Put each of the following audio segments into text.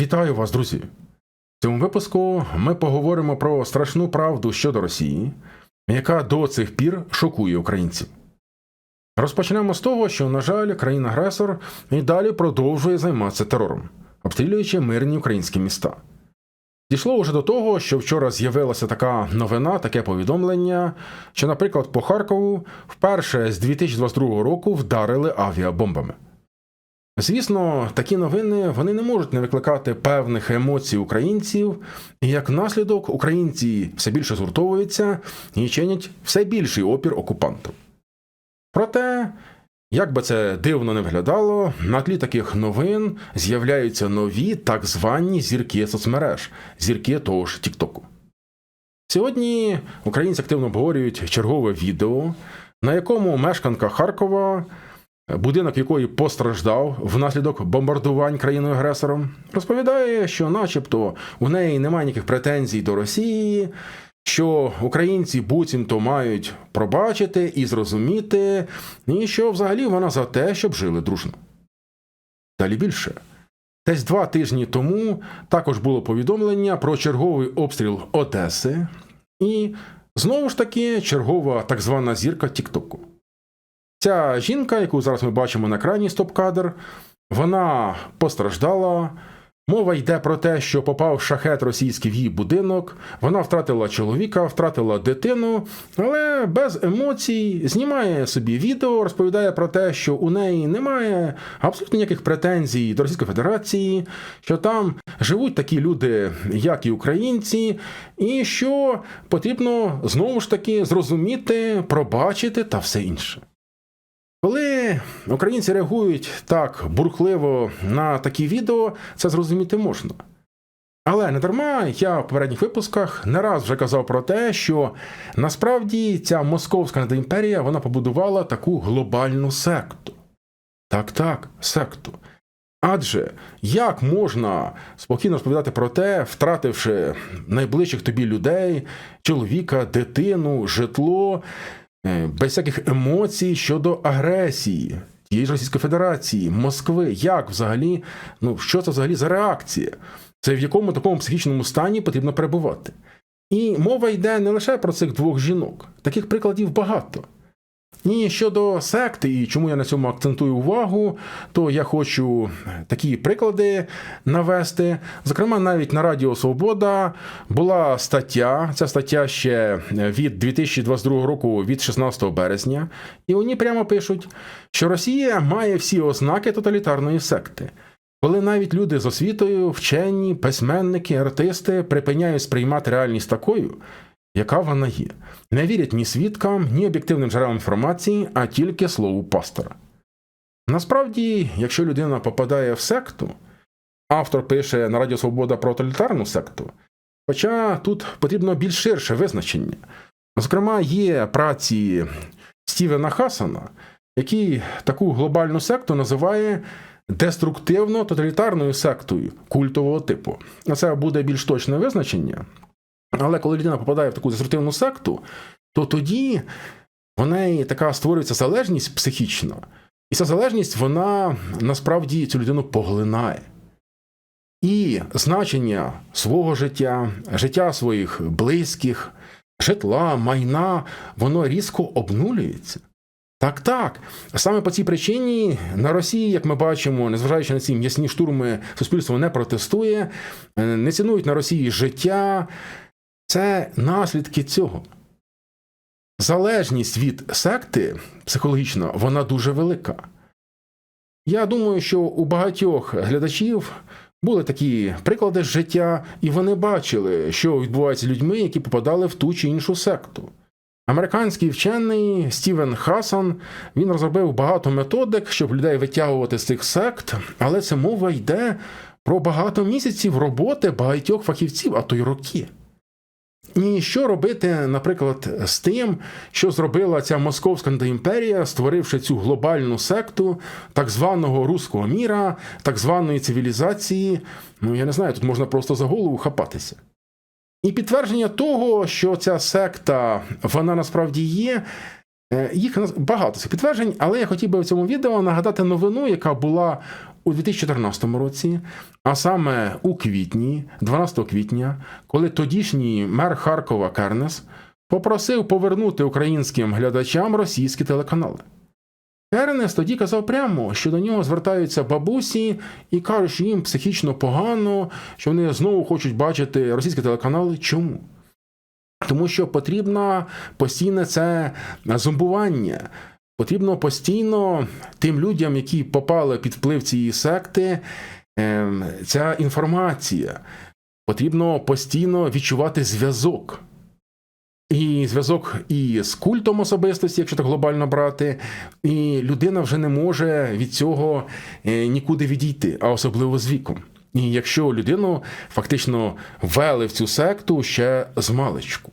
Вітаю вас, друзі! В цьому випуску ми поговоримо про страшну правду щодо Росії, яка до цих пір шокує українців. Розпочнемо з того, що, на жаль, країна-агресор і далі продовжує займатися терором, обстрілюючи мирні українські міста. Дійшло вже до того, що вчора з'явилася така новина, таке повідомлення, що, наприклад, по Харкову вперше з 2022 року вдарили авіабомбами. Звісно, такі новини вони не можуть не викликати певних емоцій українців, і як наслідок українці все більше згуртовуються і чинять все більший опір окупанту. Проте, як би це дивно не виглядало, на тлі таких новин з'являються нові так звані зірки соцмереж, зірки того ж Тіктоку. Сьогодні українці активно обговорюють чергове відео, на якому мешканка Харкова будинок якої постраждав внаслідок бомбардувань країною агресором, розповідає, що, начебто, у неї немає ніяких претензій до Росії, що українці буцімто мають пробачити і зрозуміти, і що взагалі вона за те, щоб жили дружно. Далі більше. Десь два тижні тому також було повідомлення про черговий обстріл Одеси, і знову ж таки чергова так звана зірка Тіктоку. Ця жінка, яку зараз ми бачимо на екрані стоп-кадр, вона постраждала. Мова йде про те, що попав шахет російський в її будинок, вона втратила чоловіка, втратила дитину, але без емоцій знімає собі відео, розповідає про те, що у неї немає абсолютно ніяких претензій до Російської Федерації, що там живуть такі люди, як і українці, і що потрібно знову ж таки зрозуміти, пробачити та все інше. Коли українці реагують так бурхливо на такі відео, це зрозуміти можна. Але не дарма я в попередніх випусках не раз вже казав про те, що насправді ця московська недоімперія вона побудувала таку глобальну секту. Так, так, секту. Адже як можна спокійно розповідати про те, втративши найближчих тобі людей, чоловіка, дитину, житло, без всяких емоцій щодо агресії тієї ж Російської Федерації, Москви. Як взагалі, ну що це взагалі за реакція? Це в якому такому психічному стані потрібно перебувати? І мова йде не лише про цих двох жінок, таких прикладів багато. І щодо секти, і чому я на цьому акцентую увагу, то я хочу такі приклади навести. Зокрема, навіть на Радіо Свобода була стаття, ця стаття ще від 2022 року, від 16 березня, і вони прямо пишуть, що Росія має всі ознаки тоталітарної секти. Коли навіть люди з освітою, вчені, письменники, артисти припиняють сприймати реальність такою, яка вона є. Не вірять ні свідкам, ні об'єктивним джерелам інформації, а тільки слову пастора. Насправді, якщо людина попадає в секту, автор пише на Радіо Свобода про тоталітарну секту, хоча тут потрібно більш ширше визначення. Зокрема, є праці Стівена Хасана, який таку глобальну секту називає деструктивно тоталітарною сектою культового типу. Це буде більш точне визначення. Але коли людина попадає в таку деструктивну секту, то тоді в неї така створюється залежність психічна, і ця залежність вона насправді цю людину поглинає. І значення свого життя, життя своїх близьких, житла, майна, воно різко обнулюється. Так, так. Саме по цій причині на Росії, як ми бачимо, незважаючи на ці м'ясні штурми, суспільство не протестує, не цінують на Росії життя, це наслідки цього. Залежність від секти психологічно, вона дуже велика. Я думаю, що у багатьох глядачів були такі приклади з життя, і вони бачили, що відбувається з людьми, які попадали в ту чи іншу секту. Американський вчений Стівен Хасан він розробив багато методик, щоб людей витягувати з цих сект, але це мова йде про багато місяців роботи багатьох фахівців, а то й роки. І що робити, наприклад, з тим, що зробила ця московська імперія, створивши цю глобальну секту так званого руського міра, так званої цивілізації, ну я не знаю, тут можна просто за голову хапатися. І підтвердження того, що ця секта, вона насправді є. Е, їх багато цих підтверджень, але я хотів би в цьому відео нагадати новину, яка була у 2014 році, а саме у квітні, 12 квітня, коли тодішній мер Харкова Кернес попросив повернути українським глядачам російські телеканали. Кернес тоді казав прямо, що до нього звертаються бабусі і кажуть, що їм психічно погано, що вони знову хочуть бачити російські телеканали. Чому? Тому що потрібно постійне це зомбування. Потрібно постійно тим людям, які попали під вплив цієї секти, ем, ця інформація. Потрібно постійно відчувати зв'язок. І зв'язок і з культом особистості, якщо так глобально брати, і людина вже не може від цього е, нікуди відійти, а особливо з віком. І якщо людину фактично ввели в цю секту ще з маличку.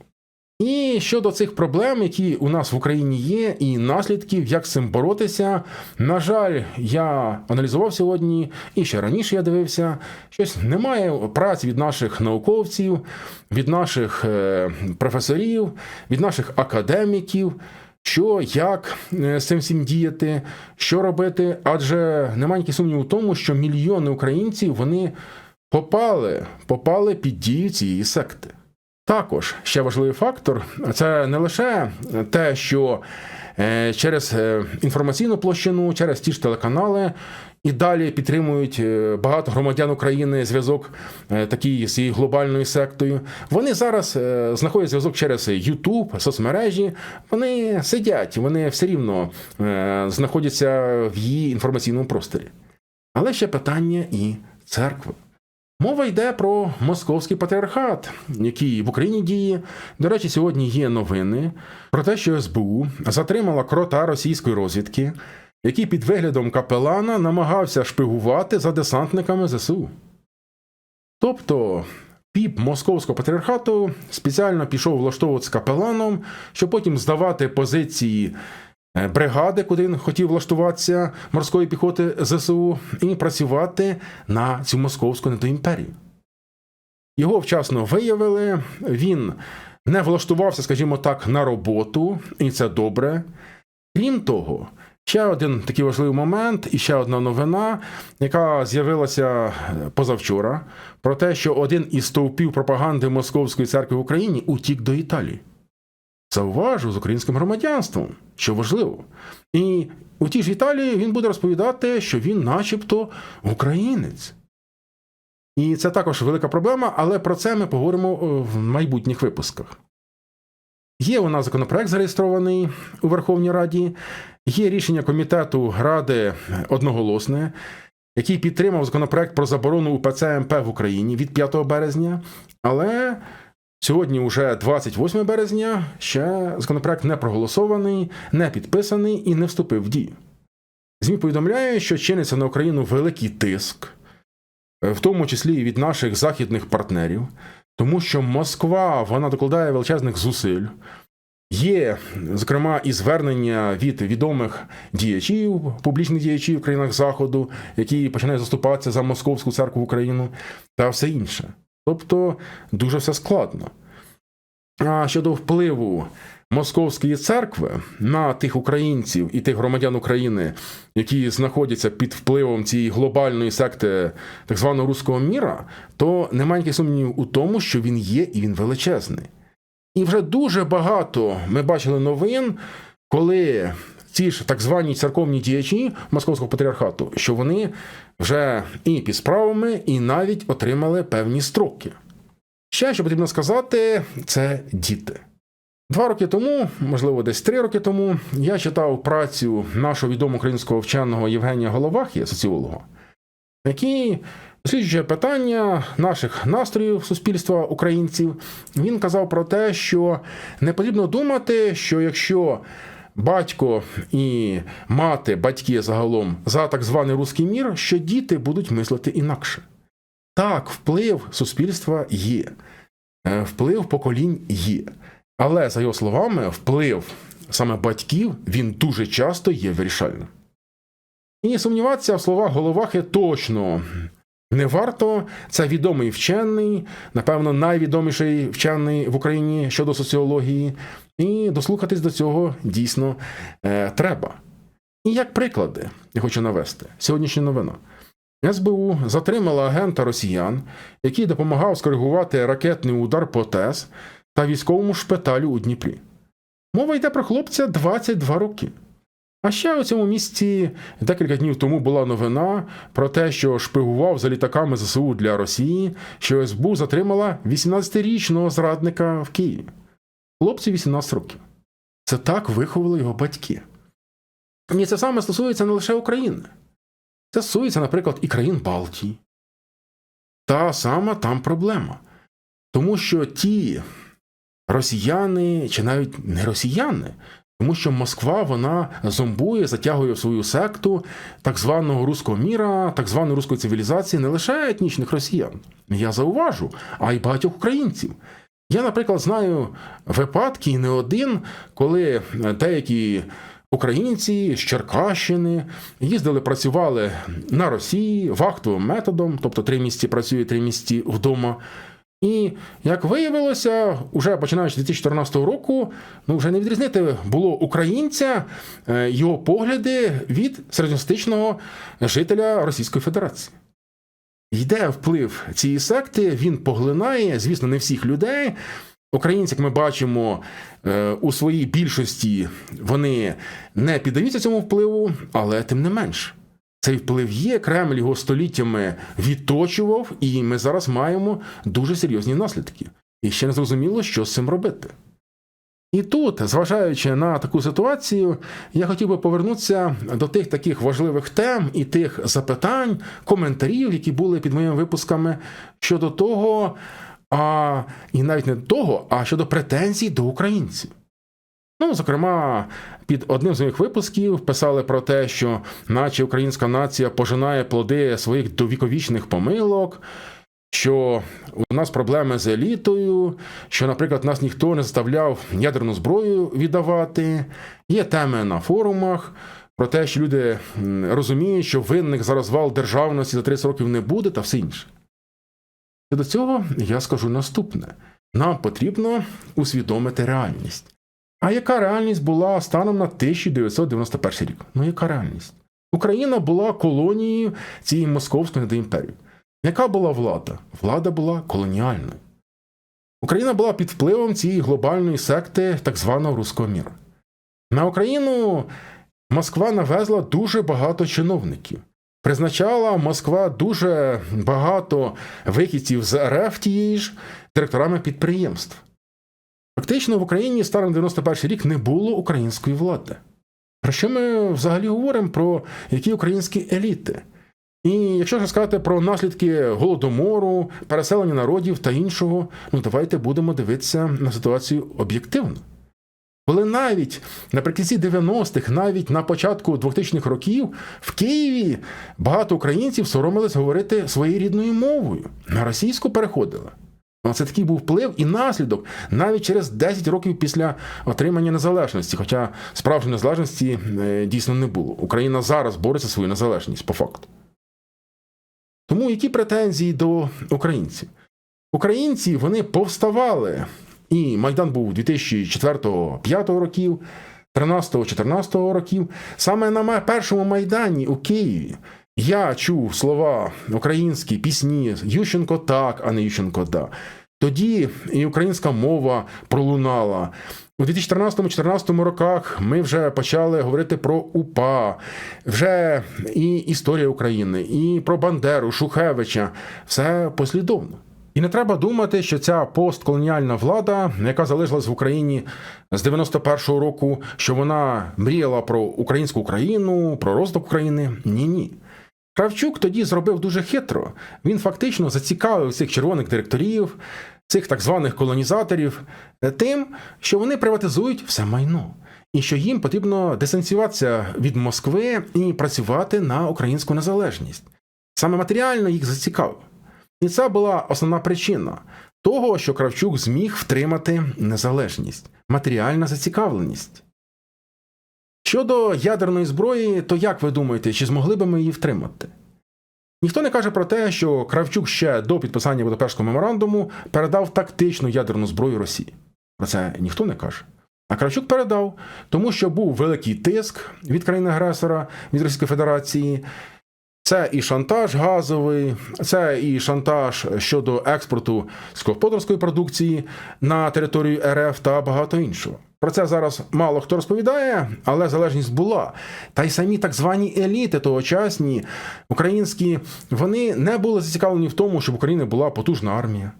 І щодо цих проблем, які у нас в Україні є, і наслідків, як з цим боротися, на жаль, я аналізував сьогодні, і ще раніше я дивився, щось немає праці від наших науковців, від наших е, професорів, від наших академіків. Що, як е, з цим всім діяти, що робити? Адже немає ніяких сумніву в тому, що мільйони українців вони попали, попали під дію цієї секти. Також ще важливий фактор це не лише те, що е, через е, інформаційну площину, через ті ж телеканали і далі підтримують е, багато громадян України зв'язок такий з цією глобальною сектою. Вони зараз знаходять зв'язок через YouTube, соцмережі. Вони сидять, вони все рівно знаходяться в її інформаційному просторі. Але ще питання і церкви. Мова йде про московський патріархат, який в Україні діє. До речі, сьогодні є новини про те, що СБУ затримала крота російської розвідки, який під виглядом капелана намагався шпигувати за десантниками ЗСУ. Тобто піп московського патріархату спеціально пішов влаштовуватися капеланом, щоб потім здавати позиції бригади, куди він хотів влаштуватися морської піхоти ЗСУ, і працювати на цю московську недоімперію. Його вчасно виявили, він не влаштувався, скажімо так, на роботу, і це добре. Крім того, ще один такий важливий момент, і ще одна новина, яка з'явилася позавчора, про те, що один із стовпів пропаганди Московської церкви в Україні утік до Італії. Зауважу з українським громадянством, що важливо. І у тій ж Італії він буде розповідати, що він, начебто, українець. І це також велика проблема, але про це ми поговоримо е, в майбутніх випусках. Є у нас законопроект зареєстрований у Верховній Раді, є рішення комітету Ради одноголосне, який підтримав законопроект про заборону УПЦ МП в Україні від 5 березня, але Сьогодні, вже 28 березня, ще законопроект не проголосований, не підписаний і не вступив в дію. ЗМІ повідомляє, що чиниться на Україну великий тиск, е, в тому числі і від наших західних партнерів, тому що Москва вона докладає величезних зусиль. Є, зокрема, і звернення від відомих діячів, публічних діячів в країнах Заходу, які починають заступатися за Московську церкву в Україну та все інше. Тобто дуже все складно. А щодо впливу Московської церкви на тих українців і тих громадян України, які знаходяться під впливом цієї глобальної секти так званого руського міра, то немає ніяких сумнівів у тому, що він є і він величезний. І вже дуже багато ми бачили новин, коли ці ж так звані церковні діячі Московського патріархату, що вони вже і під справами, і навіть отримали певні строки. Ще що потрібно сказати, це діти. Два роки тому, можливо, десь три роки тому, я читав працю нашого відомого українського вченого Євгенія Головахія, соціолога, який, досліджуючи питання наших настроїв суспільства українців, він казав про те, що не потрібно думати, що якщо батько і мати, батьки загалом за так званий руський мір, що діти будуть мислити інакше. Так, вплив суспільства є, е, вплив поколінь є. Але, за його словами, вплив саме батьків він дуже часто є вирішальним. І сумніватися в словах Головахи точно не варто. Це відомий вчений, напевно, найвідоміший вчений в Україні щодо соціології, і дослухатись до цього дійсно е, треба. І як приклади, я хочу навести сьогоднішня новина. СБУ затримала агента росіян, який допомагав скоригувати ракетний удар по ТЕС та військовому шпиталю у Дніпрі. Мова йде про хлопця 22 роки. А ще у цьому місці декілька днів тому була новина про те, що шпигував за літаками ЗСУ для Росії, що СБУ затримала 18-річного зрадника в Києві. Хлопці 18 років. Це так виховали його батьки. І це саме стосується не лише України. Це стосується, наприклад, і країн Балтії. Та сама там проблема. Тому що ті росіяни, чи навіть не росіяни, тому що Москва вона зомбує, затягує в свою секту так званого руського міра, так званої руської цивілізації не лише етнічних росіян. Я зауважу, а й багатьох українців. Я, наприклад, знаю випадки і не один, коли деякі українці з Черкащини їздили, працювали на Росії вахтовим методом, тобто три місяці працює, три місяці вдома. І як виявилося, уже починаючи з 2014 року, ну вже не відрізнити було українця е, його погляди від середньостатичного жителя Російської Федерації. Йде вплив цієї секти, він поглинає, звісно, не всіх людей. Українці, як ми бачимо, е, у своїй більшості вони не піддаються цьому впливу, але тим не менш. Цей вплив є, Кремль його століттями відточував, і ми зараз маємо дуже серйозні наслідки. І ще не зрозуміло, що з цим робити. І тут, зважаючи на таку ситуацію, я хотів би повернутися до тих таких важливих тем і тих запитань, коментарів, які були під моїми випусками щодо того, а і навіть не того, а щодо претензій до українців. Ну, зокрема, під одним з моїх випусків писали про те, що наче українська нація пожинає плоди своїх довіковічних помилок, що у нас проблеми з елітою, що, наприклад, нас ніхто не заставляв ядерну зброю віддавати. Є теми на форумах про те, що люди розуміють, що винних за розвал державності за 30 років не буде, та все інше. До цього я скажу наступне: нам потрібно усвідомити реальність. А яка реальність була станом на 1991 рік? Ну, яка реальність? Україна була колонією цієї московської недоімперії. Яка була влада? Влада була колоніальною. Україна була під впливом цієї глобальної секти так званого руського міра. На Україну Москва навезла дуже багато чиновників. Призначала Москва дуже багато вихідців з РФ тієї ж директорами підприємств. Фактично в Україні станом 91 рік не було української влади. Про що ми взагалі говоримо про які українські еліти? І якщо ж сказати про наслідки голодомору, переселення народів та іншого, ну давайте будемо дивитися на ситуацію об'єктивно. Коли навіть наприкінці 90-х, навіть на початку 2000-х років в Києві багато українців соромились говорити своєю рідною мовою, на російську переходили. Це такий був вплив і наслідок навіть через 10 років після отримання незалежності. Хоча справжньої незалежності е, дійсно не було. Україна зараз бореться за свою незалежність по факту. Тому які претензії до українців? Українці вони повставали, і Майдан був 2004-2005 років, 13-14 років. Саме на першому майдані у Києві я чув слова українські пісні Ющенко так, а не Ющенко да. Тоді і українська мова пролунала. У 2014-2014 роках ми вже почали говорити про УПА, вже і історія України, і про Бандеру, Шухевича. Все послідовно. І не треба думати, що ця постколоніальна влада, яка залишилась в Україні з 91-го року, що вона мріяла про українську Україну, про розвиток України. Ні, ні. Кравчук тоді зробив дуже хитро. Він фактично зацікавив цих червоних директорів, цих так званих колонізаторів, тим, що вони приватизують все майно, і що їм потрібно дистанціюватися від Москви і працювати на українську незалежність. Саме матеріально їх зацікавив. І це була основна причина того, що Кравчук зміг втримати незалежність, матеріальна зацікавленість. Щодо ядерної зброї, то як ви думаєте, чи змогли би ми її втримати? Ніхто не каже про те, що Кравчук ще до підписання Будапештського меморандуму передав тактичну ядерну зброю Росії. Про це ніхто не каже. А Кравчук передав, тому що був великий тиск від країни агресора, від Російської Федерації. Це і шантаж газовий, це і шантаж щодо експорту сільськогосподарської продукції на територію РФ та багато іншого. Про це зараз мало хто розповідає, але залежність була. Та й самі так звані еліти тогочасні українські, вони не були зацікавлені в тому, щоб в Україні була потужна армія.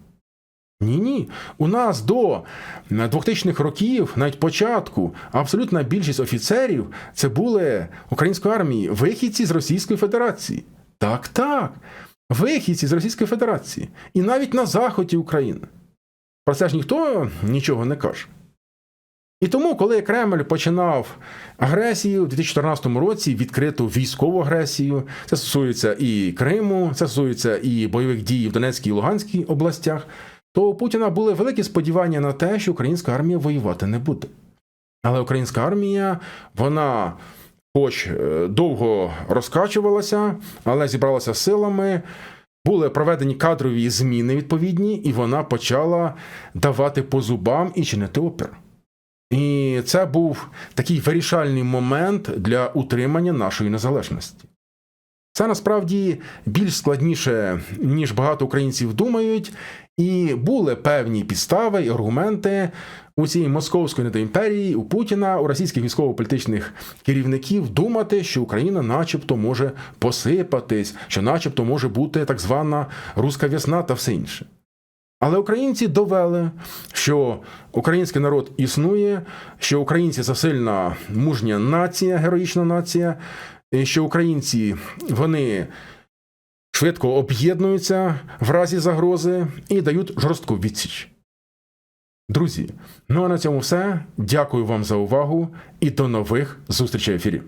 Ні, ні. У нас до 2000-х років, навіть початку, абсолютна більшість офіцерів це були української армії, вихідці з Російської Федерації. Так, так. Вихідці з Російської Федерації. І навіть на заході України. Про це ж ніхто нічого не каже. І тому, коли Кремль починав агресію у 2014 році, відкриту військову агресію, це стосується і Криму, це стосується і бойових дій в Донецькій і Луганській областях, то у Путіна були великі сподівання на те, що українська армія воювати не буде. Але українська армія, вона, хоч е, довго розкачувалася, але зібралася силами. Були проведені кадрові зміни відповідні, і вона почала давати по зубам і чинити опір. І це був такий вирішальний момент для утримання нашої незалежності. Це насправді більш складніше, ніж багато українців думають, і були певні підстави і аргументи у цій московської недоімперії, у Путіна, у російських військово-політичних керівників думати, що Україна, начебто, може посипатись, що, начебто, може бути так звана руська весна та все інше. Але українці довели, що український народ існує, що українці це сильна мужня нація, героїчна нація, і що українці вони швидко об'єднуються в разі загрози і дають жорстку відсіч. Друзі, ну а на цьому все. Дякую вам за увагу і до нових зустрічей в ефірі.